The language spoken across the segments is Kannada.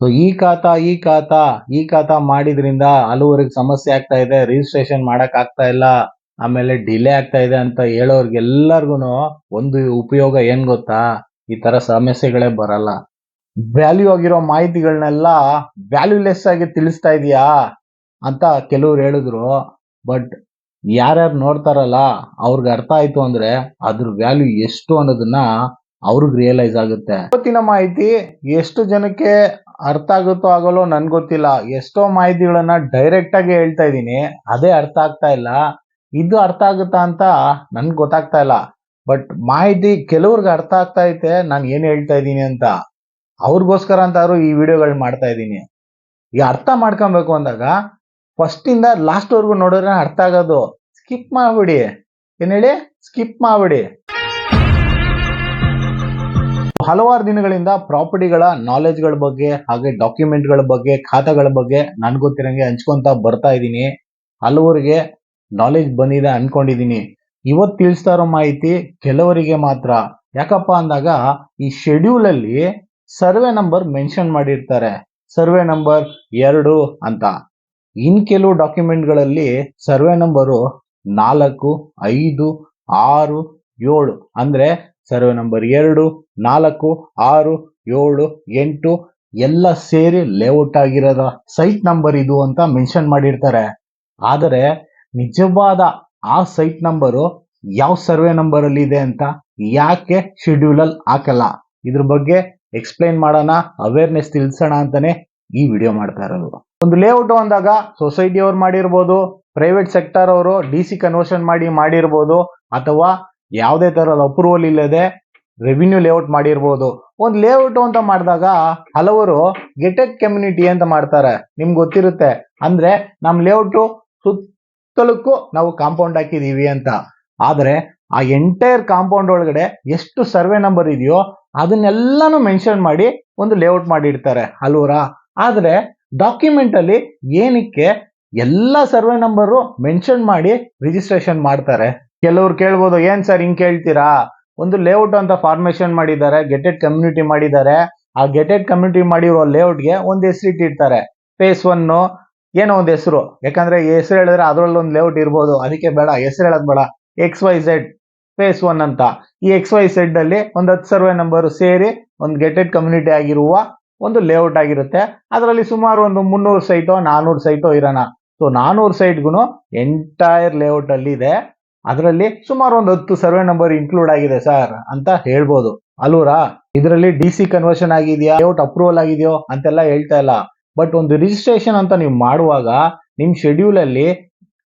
ಸೊ ಈ ಖಾತ ಈ ಖಾತ ಈ ಖಾತ ಮಾಡಿದ್ರಿಂದ ಹಲವರಿಗೆ ಸಮಸ್ಯೆ ಆಗ್ತಾ ಇದೆ ರಿಜಿಸ್ಟ್ರೇಷನ್ ಮಾಡಕ್ ಆಗ್ತಾ ಇಲ್ಲ, ಆಮೇಲೆ ಡಿಲೇ ಆಗ್ತಾ ಇದೆ ಅಂತ ಹೇಳೋರ್ಗೆಲ್ಲರಿಗೂ ಒಂದು ಉಪಯೋಗ ಏನ್ ಗೊತ್ತಾ? ಈ ತರ ಸಮಸ್ಯೆಗಳೇ ಬರಲ್ಲ. ವ್ಯಾಲ್ಯೂ ಆಗಿರೋ ಮಾಹಿತಿಗಳನ್ನೆಲ್ಲ ವ್ಯಾಲ್ಯೂಲೆಸ್ ಆಗಿ ತಿಳಿಸ್ತಾ ಇದೀಯಾ? ಅಂತ ಕೆಲವ್ರು ಹೇಳಿದ್ರು. ಬಟ್ ಯಾರ್ಯಾರು ನೋಡ್ತಾರಲ್ಲ, ಅವ್ರಿಗೆ ಅರ್ಥ ಆಯ್ತು ಅಂದ್ರೆ ಅದ್ರ ವ್ಯಾಲ್ಯೂ ಎಷ್ಟು ಅನ್ನೋದನ್ನ ಅವ್ರಿಗೆ ರಿಯಲೈಸ್ ಆಗುತ್ತೆ. ಇವತ್ತಿನ ಮಾಹಿತಿ ಎಷ್ಟು ಜನಕ್ಕೆ ಅರ್ಥ ಆಗುತ್ತೋ ಆಗಲ್ಲೋ ನನ್ಗೆ ಗೊತ್ತಿಲ್ಲ. ಎಷ್ಟೋ ಮಾಹಿತಿಗಳನ್ನ ಡೈರೆಕ್ಟ್ ಆಗಿ ಹೇಳ್ತಾ ಇದ್ದೀನಿ. ಅದೇ ಅರ್ಥ ಆಗ್ತಾ ಇಲ್ಲ. ಇದು ಅರ್ಥ ಆಗುತ್ತಾ ಅಂತ ನನ್ಗೆ ಗೊತ್ತಾಗ್ತಾ ಇಲ್ಲ. ಬಟ್ ಮಾಹಿತಿ ಕೆಲವ್ರಿಗೆ ಅರ್ಥ ಆಗ್ತಾ ಐತೆ, ನಾನು ಏನು ಹೇಳ್ತಾ ಇದ್ದೀನಿ ಅಂತ. ಅವ್ರಿಗೋಸ್ಕರ ಅಂತಾದ್ರು ಈ ವಿಡಿಯೋಗಳು ಮಾಡ್ತಾ ಇದ್ದೀನಿ. ಈಗ ಅರ್ಥ ಮಾಡ್ಕೊಬೇಕು ಅಂದಾಗ ಫಸ್ಟ್ ಇಂದ ಲಾಸ್ಟ್ ವರ್ಗು ನೋಡಿದ್ರೆ ಅರ್ಥ ಆಗೋದು. ಸ್ಕಿಪ್ ಮಾಡಿಬಿಡಿ. ಏನ್ ಹೇಳಿ? ಸ್ಕಿಪ್ ಮಾಡ್ಬಿಡಿ. ಹಲವಾರು ದಿನಗಳಿಂದ ಪ್ರಾಪರ್ಟಿಗಳ ನಾಲೆಜ್ಗಳ ಬಗ್ಗೆ ಹಾಗೆ ಡಾಕ್ಯುಮೆಂಟ್ಗಳ ಬಗ್ಗೆ, ಖಾತೆಗಳ ಬಗ್ಗೆ ನನ್ಗೆ ಗೊತ್ತಿರಂಗೆ ಹಂಚ್ಕೊಂತ ಬರ್ತಾ ಇದ್ದೀನಿ. ಹಲವರಿಗೆ ನಾಲೆಜ್ ಬಂದಿದೆ ಅನ್ಕೊಂಡಿದ್ದೀನಿ. ಇವತ್ತು ತಿಳಿಸ್ತಾ ಇರೋ ಮಾಹಿತಿ ಕೆಲವರಿಗೆ ಮಾತ್ರ. ಯಾಕಪ್ಪ ಅಂದಾಗ ಈ ಶೆಡ್ಯೂಲ್ ಅಲ್ಲಿ ಸರ್ವೆ ನಂಬರ್ ಮೆನ್ಷನ್ ಮಾಡಿರ್ತಾರೆ. ಸರ್ವೆ ನಂಬರ್ ಎರಡು ಅಂತ. ಇನ್ ಕೆಲವು ಡಾಕ್ಯುಮೆಂಟ್ಗಳಲ್ಲಿ ಸರ್ವೆ ನಂಬರು ನಾಲ್ಕು, ಐದು, ಆರು, ಏಳು. ಅಂದ್ರೆ ಸರ್ವೆ ನಂಬರ್ ಎರಡು, ನಾಲ್ಕು, ಆರು, ಏಳು, ಎಂಟು, ಎಲ್ಲ ಸೇರಿ ಲೇಔಟ್ ಆಗಿರೋದ ಸೈಟ್ ನಂಬರ್ ಇದು ಅಂತ ಮೆನ್ಷನ್ ಮಾಡಿರ್ತಾರೆ. ಆದರೆ ನಿಜವಾದ ಆ ಸೈಟ್ ನಂಬರು ಯಾವ ಸರ್ವೆ ನಂಬರ್ ಅಲ್ಲಿ ಇದೆ ಅಂತ ಯಾಕೆ ಶೆಡ್ಯೂಲ್ ಅಲ್ಲಿ ಹಾಕಲ್ಲ? ಇದ್ರ ಬಗ್ಗೆ ಎಕ್ಸ್ಪ್ಲೈನ್ ಮಾಡೋಣ ಅವೇರ್ನೆಸ್ ತಿಳಿಸೋಣ ಅಂತಾನೆ ಈ ವಿಡಿಯೋ ಮಾಡ್ತಾ ಇರೋದು. ಒಂದು ಲೇಔಟ್ ಅಂದಾಗ ಸೊಸೈಟಿ ಅವ್ರು ಮಾಡಿರ್ಬೋದು ಪ್ರೈವೇಟ್ ಸೆಕ್ಟರ್ ಅವರು ಡಿ ಸಿ ಕನ್ವರ್ಷನ್ ಮಾಡಿ ಮಾಡಿರ್ಬೋದು, ಅಥವಾ ಯಾವುದೇ ತರದ ಅಪ್ರೂವಲ್ ಇಲ್ಲದೆ ರೆವಿನ್ಯೂ ಲೇಔಟ್ ಮಾಡಿರ್ಬೋದು. ಒಂದು ಲೇಔಟ್ ಅಂತ ಮಾಡಿದಾಗ ಹಲವರು ಗೆಟೆಕ್ ಕಮ್ಯುನಿಟಿ ಅಂತ ಮಾಡ್ತಾರೆ. ನಿಮ್ಗೆ ಗೊತ್ತಿರುತ್ತೆ. ಅಂದ್ರೆ ನಮ್ಮ ಲೇಔಟ್ ಸುತ್ತಲಕ್ಕೂ ನಾವು ಕಾಂಪೌಂಡ್ ಹಾಕಿದೀವಿ ಅಂತ. ಆದರೆ ಆ ಎಂಟೈರ್ ಕಾಂಪೌಂಡ್ ಒಳಗಡೆ ಎಷ್ಟು ಸರ್ವೆ ನಂಬರ್ ಇದೆಯೋ ಅದನ್ನೆಲ್ಲಾನು ಮೆನ್ಷನ್ ಮಾಡಿ ಒಂದು ಲೇಔಟ್ ಮಾಡಿರ್ತಾರೆ ಅಲ್ವರಾ ಆದರೆ ಡಾಕ್ಯುಮೆಂಟ್ ಅಲ್ಲಿ ಏನಕ್ಕೆ ಎಲ್ಲ ಸರ್ವೆ ನಂಬರು ಮೆನ್ಷನ್ ಮಾಡಿ ರಿಜಿಸ್ಟ್ರೇಷನ್ ಮಾಡ್ತಾರೆ. ಕೆಲವ್ರು ಕೇಳ್ಬೋದು, ಏನ್ ಸರ್ ಹಿಂಗ್ ಕೇಳ್ತೀರಾ? ಒಂದು ಲೇಔಟ್ ಅಂತ ಫಾರ್ಮೇಶನ್ ಮಾಡಿದ್ದಾರೆ ಗೆಟೆಡ್ ಕಮ್ಯುನಿಟಿ ಮಾಡಿದ್ದಾರೆ. ಆ ಗೆಟೆಡ್ ಕಮ್ಯುನಿಟಿ ಮಾಡಿರೋ ಲೇಔಟ್ಗೆ ಒಂದು ಹೆಸರು ಇಟ್ಟಿರ್ತಾರೆ. ಫೇಸ್ ಒನ್ ಏನೋ ಒಂದ್ ಹೆಸರು. ಯಾಕಂದ್ರೆ ಹೆಸರು ಹೇಳಿದ್ರೆ ಅದ್ರಲ್ಲಿ ಒಂದು ಲೇಔಟ್ ಇರ್ಬೋದು. ಅದಕ್ಕೆ ಬೇಡ, ಹೆಸರು ಹೇಳೋದ್ ಬೇಡ. X Y Z phase one ಅಂತ. ಈ ಎಕ್ಸ್ ವೈ ಝೆಡ್ ಅಲ್ಲಿ ಒಂದು ಹತ್ತು ಸರ್ವೆ ನಂಬರ್ ಸೇರಿ ಒಂದು ಗೆಟೆಡ್ ಕಮ್ಯುನಿಟಿ ಆಗಿರುವ ಒಂದು ಲೇಔಟ್ ಆಗಿರುತ್ತೆ. ಅದರಲ್ಲಿ ಸುಮಾರು ಒಂದು ಮುನ್ನೂರು ಸೈಟೋ, ನಾನೂರು ಸೈಟೋ ಇರೋಣ. ಸೊ ನಾನೂರು ಸೈಟ್ಗೂ ಎಂಟೈರ್ ಲೇಔಟ್ ಅಲ್ಲಿ ಇದೆ ಅದರಲ್ಲಿ ಸುಮಾರು ಒಂದು ಹತ್ತು ಸರ್ವೆ ನಂಬರ್ ಇನ್ಕ್ಲೂಡ್ ಆಗಿದೆ ಸರ್ ಅಂತ ಹೇಳ್ಬೋದು. ಅಲ್ವರಾ ಇದರಲ್ಲಿ ಡಿ ಸಿ ಕನ್ವರ್ಷನ್ ಆಗಿದೆಯಾ ಔಟ್ ಅಪ್ರೂವಲ್ ಆಗಿದೆಯೋ ಅಂತೆಲ್ಲ ಹೇಳ್ತಾ ಇಲ್ಲ. ಬಟ್ ಒಂದು ರಿಜಿಸ್ಟ್ರೇಷನ್ ಅಂತ ನೀವು ಮಾಡುವಾಗ ನಿಮ್ ಶೆಡ್ಯೂಲ್ ಅಲ್ಲಿ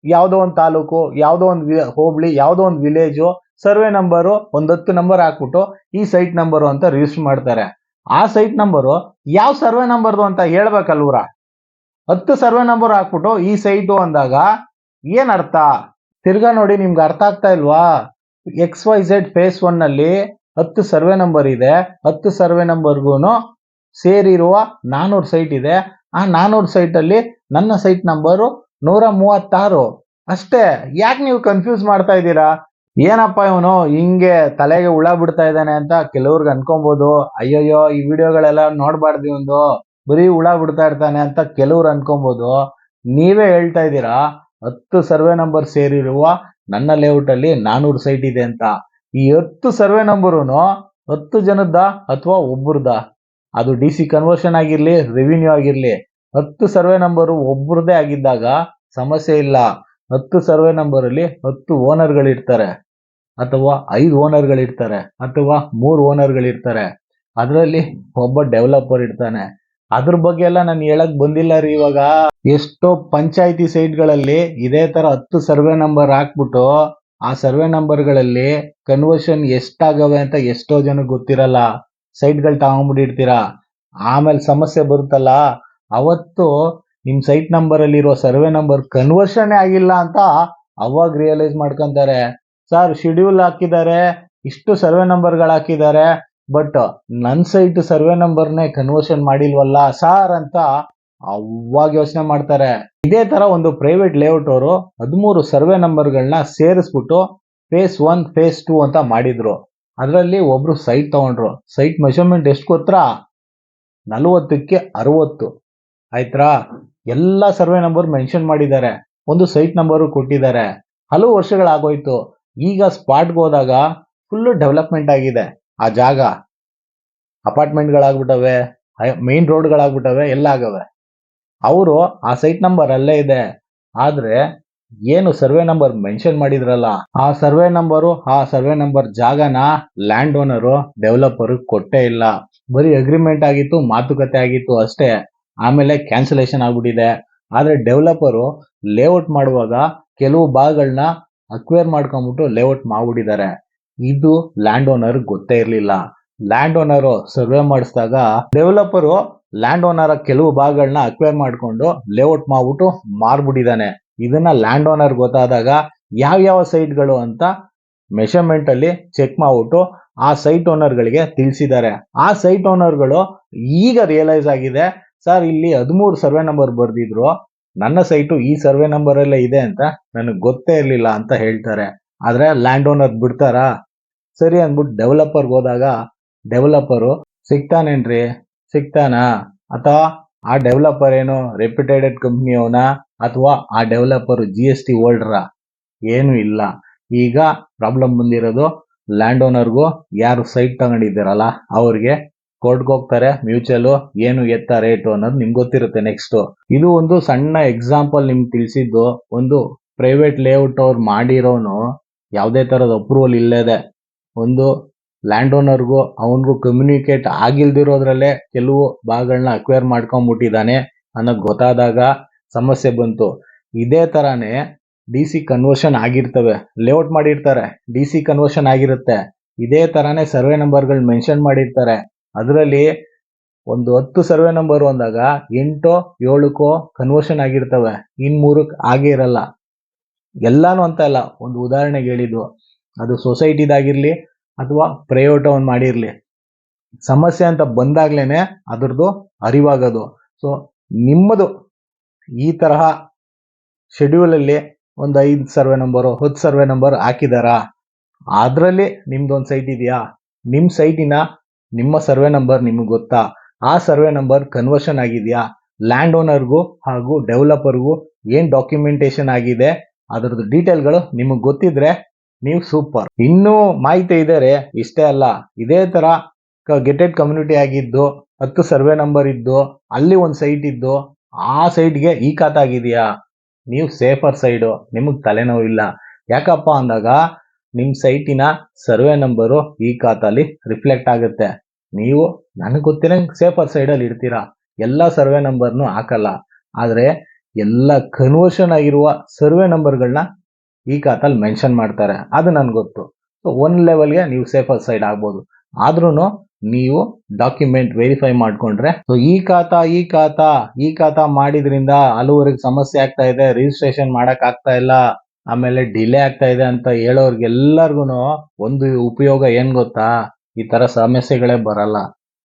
ಯಾವ್ದೋ ಒಂದು ತಾಲೂಕು, ಯಾವ್ದೋ ಒಂದು ಹೋಬಳಿ, ಯಾವ್ದೋ ಒಂದು ವಿಲೇಜು ಸರ್ವೆ ನಂಬರು ಒಂದು ಹತ್ತು ನಂಬರ್ ಹಾಕ್ಬಿಟ್ಟು ಈ ಸೈಟ್ ನಂಬರು ಅಂತ ರಿಜಿಸ್ಟರ್ ಮಾಡ್ತಾರೆ. ಆ ಸೈಟ್ ನಂಬರು ಯಾವ ಸರ್ವೆ ನಂಬರ್ದು ಅಂತ ಹೇಳ್ಬೇಕಲ್ವರ ಹತ್ತು ಸರ್ವೆ ನಂಬರ್ ಹಾಕ್ಬಿಟ್ಟು ಈ ಸೈಟು ಅಂದಾಗ ಏನ್ ಅರ್ಥ? ತಿರ್ಗಾ ನೋಡಿ ನಿಮ್ಗೆ ಅರ್ಥ ಆಗ್ತಾ ಇಲ್ವಾ? ಎಕ್ಸ್ ವೈ ಝೆಡ್ ಫೇಸ್ ಒನ್ನಲ್ಲಿ ಹತ್ತು ಸರ್ವೆ ನಂಬರ್ ಇದೆ. ಹತ್ತು ಸರ್ವೆ ನಂಬರ್ಗೂ ಸೇರಿರುವ ನಾನೂರು ಸೈಟ್ ಇದೆ. ಆ ನಾನೂರು ಸೈಟ್ ಅಲ್ಲಿ ನನ್ನ ಸೈಟ್ ನಂಬರು ನೂರ ಮೂವತ್ತಾರು. ಅಷ್ಟೇ, ಯಾಕೆ ನೀವು ಕನ್ಫ್ಯೂಸ್ ಮಾಡ್ತಾ ಇದ್ದೀರಾ? ಏನಪ್ಪ ಇವನು, ಹಿಂಗೆ ತಲೆಗೆ ಹುಳ ಬಿಡ್ತಾ ಇದ್ದಾನೆ ಅಂತ ಕೆಲವ್ರಿಗೆ ಅನ್ಕೊಬೋದು. ಅಯ್ಯಯ್ಯೋ, ಈ ವಿಡಿಯೋಗಳೆಲ್ಲ ನೋಡಬಾರ್ದು ಇವಂದು. ಬರೀ ಹುಳ ಬಿಡ್ತಾ ಇರ್ತಾನೆ ಅಂತ ಕೆಲವ್ರು ಅನ್ಕೊಬೋದು. ನೀವೇ ಹೇಳ್ತಾ ಇದ್ದೀರಾ? ಹತ್ತು ಸರ್ವೆ ನಂಬರ್ ಸೇರಿರುವ ನನ್ನ ಲೇಔಟ್ ಅಲ್ಲಿ ನಾನೂರು ಸೈಟ್ ಇದೆ ಅಂತ. ಈ ಹತ್ತು ಸರ್ವೆ ನಂಬರೂ ಹತ್ತು ಜನದ ಅಥವಾ ಒಬ್ಬರದ ಅದು ಡಿ ಸಿ ಕನ್ವರ್ಷನ್ ಆಗಿರಲಿ ರೆವಿನ್ಯೂ ಆಗಿರಲಿ, ಹತ್ತು ಸರ್ವೆ ನಂಬರು ಒಬ್ಬರದೇ ಆಗಿದ್ದಾಗ ಸಮಸ್ಯೆ ಇಲ್ಲ. ಹತ್ತು ಸರ್ವೆ ನಂಬರಲ್ಲಿ ಹತ್ತು ಓನರ್ಗಳಿರ್ತಾರೆ ಅಥವಾ ಐದು ಓನರ್ಗಳಿರ್ತಾರೆ ಅಥವಾ ಮೂರು ಓನರ್ಗಳಿರ್ತಾರೆ ಅದರಲ್ಲಿ ಒಬ್ಬ ಡೆವಲಪರ್ ಇರ್ತಾನೆ. ಅದ್ರ ಬಗ್ಗೆ ಎಲ್ಲ ನಾನು ಹೇಳಕ್ ಬಂದಿಲ್ಲ ರೀ ಇವಾಗ. ಎಷ್ಟೋ ಪಂಚಾಯತಿ ಸೈಟ್ಗಳಲ್ಲಿ ಇದೇ ತರ ಹತ್ತು ಸರ್ವೆ ನಂಬರ್ ಹಾಕ್ಬಿಟ್ಟು ಆ ಸರ್ವೆ ನಂಬರ್ಗಳಲ್ಲಿ ಕನ್ವರ್ಷನ್ ಎಷ್ಟಾಗವೆ ಅಂತ ಎಷ್ಟೋ ಜನಕ್ಕೆ ಗೊತ್ತಿರಲ್ಲ. ಸೈಟ್ಗಳು ತಗೊಂಡ್ಬಿಟ್ಟಿರ್ತೀರಾ ಆಮೇಲೆ ಸಮಸ್ಯೆ ಬರುತ್ತಲ್ಲ. ಅವತ್ತು ನಿಮ್ ಸೈಟ್ ನಂಬರ್ ಅಲ್ಲಿರೋ ಸರ್ವೆ ನಂಬರ್ ಕನ್ವರ್ಷನ್ ಆಗಿಲ್ಲ ಅಂತ ಅವಾಗ ರಿಯಲೈಸ್ ಮಾಡ್ಕೊಂತಾರೆ. ಸರ್ ಶೆಡ್ಯೂಲ್ ಹಾಕಿದ್ದಾರೆ. ಇಷ್ಟು ಸರ್ವೆ ನಂಬರ್ಗಳು ಹಾಕಿದ್ದಾರೆ. ಬಟ್ ನನ್ ಸೈಟ್ ಸರ್ವೆ ನಂಬರ್ನೇ ಕನ್ವರ್ಷನ್ ಮಾಡಿಲ್ವಲ್ಲ ಸಾರ್ ಅಂತ ಅವಾಗ ಯೋಚನೆ ಮಾಡ್ತಾರೆ. ಇದೇ ತರ ಒಂದು ಪ್ರೈವೇಟ್ ಲೇಔಟ್ ಅವರು ಹದಿಮೂರು ಸರ್ವೆ ನಂಬರ್ಗಳನ್ನ ಸೇರಿಸ್ಬಿಟ್ಟು ಫೇಸ್ ಒನ್ ಫೇಸ್ ಟೂ ಅಂತ ಮಾಡಿದ್ರು. ಅದರಲ್ಲಿ ಒಬ್ರು ಸೈಟ್ ತಗೊಂಡ್ರು. ಸೈಟ್ ಮೆಷರ್ಮೆಂಟ್ ಎಷ್ಟು ಗೊತ್ತಾ? ನಲವತ್ತಕ್ಕೆ ಅರವತ್ತು. ಆಯ್ತಾ ಎಲ್ಲ ಸರ್ವೆ ನಂಬರ್ ಮೆನ್ಷನ್ ಮಾಡಿದ್ದಾರೆ. ಒಂದು ಸೈಟ್ ನಂಬರು ಕೊಟ್ಟಿದ್ದಾರೆ. ಹಲವು ವರ್ಷಗಳಾಗೋಯ್ತು. ಈಗ ಸ್ಪಾಟ್ಗೆ ಹೋದಾಗ ಫುಲ್ಲು ಡೆವಲಪ್ಮೆಂಟ್ ಆಗಿದೆ. ಆ ಜಾಗ ಅಪಾರ್ಟ್ಮೆಂಟ್ಗಳಾಗ್ಬಿಟ್ಟವೆ ಮೇನ್ ರೋಡ್ಗಳಾಗ್ಬಿಟ್ಟವೆ ಎಲ್ಲ ಆಗವೆ. ಅವರು ಆ ಸೈಟ್ ನಂಬರ್ ಅಲ್ಲೇ ಇದೆ. ಆದ್ರೆ ಏನು ಸರ್ವೆ ನಂಬರ್ ಮೆನ್ಷನ್ ಮಾಡಿದ್ರಲ್ಲ? ಆ ಸರ್ವೆ ನಂಬರು ಆ ಸರ್ವೆ ನಂಬರ್ ಜಾಗನ ಲ್ಯಾಂಡ್ ಓನರು ಡೆವಲಪರ್ ಕೊಟ್ಟೇ ಇಲ್ಲ. ಬರೀ ಅಗ್ರಿಮೆಂಟ್ ಆಗಿತ್ತು, ಮಾತುಕತೆ ಆಗಿತ್ತು ಅಷ್ಟೇ. ಆಮೇಲೆ ಕ್ಯಾನ್ಸಲೇಷನ್ ಆಗ್ಬಿಟ್ಟಿದೆ. ಆದ್ರೆ ಡೆವಲಪರು ಲೇಔಟ್ ಮಾಡುವಾಗ ಕೆಲವು ಭಾಗಗಳನ್ನ ಅಕ್ವೇರ್ ಮಾಡ್ಕೊಂಡ್ಬಿಟ್ಟು ಲೇಔಟ್ ಮಾಡ್ಬಿಟ್ಟಿದ್ದಾರೆ. ಇದು ಲ್ಯಾಂಡ್ ಓನರ್ ಗೊತ್ತೇ ಇರಲಿಲ್ಲ. ಲ್ಯಾಂಡ್ ಓನರ್ ಸರ್ವೆ ಮಾಡಿಸಿದಾಗ ಡೆವಲಪರು ಲ್ಯಾಂಡ್ ಓನರ್ ಕೆಲವು ಭಾಗಗಳನ್ನ ಅಕ್ವೈರ್ ಮಾಡ್ಕೊಂಡು ಲೇಔಟ್ ಮಾಡ್ಬಿಟ್ಟು ಮಾರ್ಬಿಟ್ಟಿದ್ದಾನೆ ಇದನ್ನ ಲ್ಯಾಂಡ್ ಓನರ್ ಗೊತ್ತಾದಾಗ ಯಾವ ಯಾವ ಸೈಟ್ಗಳು ಅಂತ ಮೆಷರ್ಮೆಂಟ್ ಅಲ್ಲಿ ಚೆಕ್ ಮಾಡ್ಬಿಟ್ಟು ಆ ಸೈಟ್ ಓನರ್ಗಳಿಗೆ ತಿಳಿಸಿದ್ದಾರೆ. ಆ ಸೈಟ್ ಓನರ್ಗಳು ಈಗ ರಿಯಲೈಸ್ ಆಗಿದೆ, ಸರ್, ಇಲ್ಲಿ ಹದಿಮೂರು ಸರ್ವೆ ನಂಬರ್ ಬರೆದಿದ್ರು. ನನ್ನ ಸೈಟು ಈ ಸರ್ವೆ ನಂಬರ್ ಅಲ್ಲೇ ಇದೆ ಅಂತ ನನಗೆ ಗೊತ್ತೇ ಇರಲಿಲ್ಲ ಅಂತ ಹೇಳ್ತಾರೆ. ಆದ್ರೆ ಲ್ಯಾಂಡ್ ಓನರ್ ಬಿಡ್ತಾರಾ? ಸರಿ ಅಂದ್ಬಿಟ್ಟು ಡೆವಲಪರ್ಗೆ ಹೋದಾಗ ಡೆವಲಪರು ಸಿಗ್ತಾನೇನ್ರಿ ಸಿಗ್ತಾನಾ ಅಥವಾ ಆ ಡೆವಲಪರ್ ಏನು ರೆಪ್ಯುಟೇಡೆಡ್ ಕಂಪ್ನಿಯವನ ಅಥವಾ ಆ ಡೆವಲಪರ್ ಜಿ ಎಸ್ ಟಿ ಹೋಲ್ಡ್ರ ಏನು ಇಲ್ಲ. ಈಗ ಪ್ರಾಬ್ಲಮ್ ಬಂದಿರೋದು ಲ್ಯಾಂಡ್ ಓನರ್ಗೂ ಯಾರು ಸೈಟ್ ತಗೊಂಡಿದ್ದೀರಲ್ಲ, ಅವ್ರಿಗೆ ಕೋರ್ಟ್ಗೆ ಹೋಗ್ತಾರೆ ಮ್ಯೂಚುವಲ್ ಏನು ಎತ್ತ ರೇಟು ಅನ್ನೋದು ನಿಮ್ಗೆ ಗೊತ್ತಿರುತ್ತೆ ನೆಕ್ಸ್ಟ್ ಇದು ಒಂದು ಸಣ್ಣ ಎಕ್ಸಾಂಪಲ್ ನಿಮ್ಗೆ ತಿಳಿಸಿದ್ದು ಒಂದು ಪ್ರೈವೇಟ್ ಲೇಔಟ್ ಅವ್ರು ಮಾಡಿರೋನು ಯಾವುದೇ ತರದ ಅಪ್ರೂವಲ್ ಇಲ್ಲದೆ ಒಂದು ಲ್ಯಾಂಡ್ ಓನರ್ಗೂ ಅವನಿಗೂ ಕಮ್ಯುನಿಕೇಟ್ ಆಗಿಲ್ದಿರೋದ್ರಲ್ಲೇ ಕೆಲವು ಭಾಗಗಳನ್ನ ಅಕ್ವೈರ್ ಮಾಡ್ಕೊಂಡ್ಬಿಟ್ಟಿದ್ದಾನೆ ಅನ್ನೋದು ಗೊತ್ತಾದಾಗ ಸಮಸ್ಯೆ ಬಂತು. ಇದೇ ತರಾನೇ ಡಿ ಸಿ ಕನ್ವರ್ಷನ್ ಆಗಿರ್ತವೆ. ಲೇಔಟ್ ಮಾಡಿರ್ತಾರೆ. ಡಿ ಸಿ ಕನ್ವರ್ಷನ್ ಆಗಿರುತ್ತೆ. ಇದೇ ತರಾನೇ ಸರ್ವೆ ನಂಬರ್ಗಳು ಮೆನ್ಷನ್ ಮಾಡಿರ್ತಾರೆ. ಅದರಲ್ಲಿ ಒಂದು ಹತ್ತು ಸರ್ವೆ ನಂಬರ್ ಅಂದಾಗ ಎಂಟು ಏಳಕ್ಕೋ ಕನ್ವರ್ಷನ್ ಆಗಿರ್ತವೆ. ಇನ್ ಮೂರಕ್ಕೆ ಆಗೇ ಇರಲ್ಲ. ಎಲ್ಲಾನು ಅಂತ ಅಲ್ಲ. ಒಂದು ಉದಾಹರಣೆಗೆ ಹೇಳಿದ್ದು. ಅದು ಸೊಸೈಟಿದಾಗಿರ್ಲಿ ಅಥವಾ ಪ್ರೈವೇಟ್ ಮಾಡಿರಲಿ. ಸಮಸ್ಯೆ ಅಂತ ಬಂದಾಗ್ಲೇ ಅದ್ರದ್ದು ಅರಿವಾಗೋದು. ಸೊ ನಿಮ್ಮದು ಈ ತರಹ ಶೆಡ್ಯೂಲ್ ಅಲ್ಲಿ ಒಂದು ಐದು ಸರ್ವೆ ನಂಬರು, ಹತ್ತು ಸರ್ವೆ ನಂಬರ್ ಹಾಕಿದಾರಾ? ಅದರಲ್ಲಿ ನಿಮ್ದೊಂದು ಸೈಟ್ ಇದೆಯಾ? ನಿಮ್ಮ ಸೈಟಿನ ನಿಮ್ಮ ಸರ್ವೆ ನಂಬರ್ ನಿಮಗೆ ಗೊತ್ತಾ? ಆ ಸರ್ವೆ ನಂಬರ್ ಕನ್ವರ್ಷನ್ ಆಗಿದೆಯಾ? ಲ್ಯಾಂಡ್ ಓನರ್ಗೂ ಹಾಗೂ ಡೆವಲಪರ್ಗೂ ಏನು ಡಾಕ್ಯುಮೆಂಟೇಶನ್ ಆಗಿದೆ? ಅದರದ್ದು ಡೀಟೇಲ್ಗಳು ನಿಮಗೆ ಗೊತ್ತಿದ್ರೆ ನೀವು ಸೂಪರ್ ಇನ್ನೂ ಮಾಹಿತಿ ಇದ್ದಾರೆ ಇಷ್ಟೇ ಅಲ್ಲ. ಇದೇ ತರ ಗೆಟೆಡ್ ಕಮ್ಯುನಿಟಿ ಆಗಿದ್ದು, ಹತ್ತು ಸರ್ವೆ ನಂಬರ್ ಇದ್ದು, ಅಲ್ಲಿ ಒಂದು ಸೈಟ್ ಇದ್ದು, ಆ ಸೈಟ್ಗೆ ಈ ಖಾತಾಗಿದೆಯಾ ನೀವು ಸೇಫರ್ ಸೈಡು ನಿಮಗೆ ತಲೆನೋವು ಇಲ್ಲ. ಯಾಕಪ್ಪ ಅಂದಾಗ ನಿಮ್ಮ ಸೈಟಿನ ಸರ್ವೆ ನಂಬರು ಈ ಖಾತಾಲಿ ರಿಫ್ಲೆಕ್ಟ್ ಆಗುತ್ತೆ. ನೀವು ನನಗೆ ಗೊತ್ತಿರಂಗೆ ಸೇಫರ್ ಸೈಡಲ್ಲಿ ಇಡ್ತೀರಾ? ಎಲ್ಲ ಸರ್ವೆ ನಂಬರ್ನು ಹಾಕಲ್ಲ. ಆದರೆ ಎಲ್ಲ ಕನ್ವರ್ಷನ್ ಆಗಿರುವ ಸರ್ವೆ ನಂಬರ್ಗಳನ್ನ ಈ ಖಾತಲ್ಲಿ ಮೆನ್ಷನ್ ಮಾಡ್ತಾರೆ. ಅದು ನನ್ಗೆ ಗೊತ್ತು. ಸೊ ಒನ್ ಲೆವೆಲ್ಗೆ ನೀವು ಸೇಫರ್ ಸೈಡ್ ಆಗ್ಬೋದು. ಆದ್ರೂ ನೀವು ಡಾಕ್ಯುಮೆಂಟ್ ವೆರಿಫೈ ಮಾಡ್ಕೊಂಡ್ರೆ ಸೊ ಈ ಖಾತಾ ಈ ಖಾತಾ ಈ ಖಾತಾ ಮಾಡಿದ್ರಿಂದ ಹಲವರಿಗೆ ಸಮಸ್ಯೆ ಆಗ್ತಾ ಇದೆ ರಿಜಿಸ್ಟ್ರೇಷನ್ ಮಾಡಕ್ ಆಗ್ತಾ ಇಲ್ಲ, ಆಮೇಲೆ ಡಿಲೇ ಆಗ್ತಾ ಇದೆ ಅಂತ ಹೇಳೋರ್ಗೆಲ್ಲರಿಗೂ ಒಂದು ಉಪಯೋಗ ಏನ್ ಗೊತ್ತಾ? ಈ ತರ ಸಮಸ್ಯೆಗಳೇ ಬರಲ್ಲ.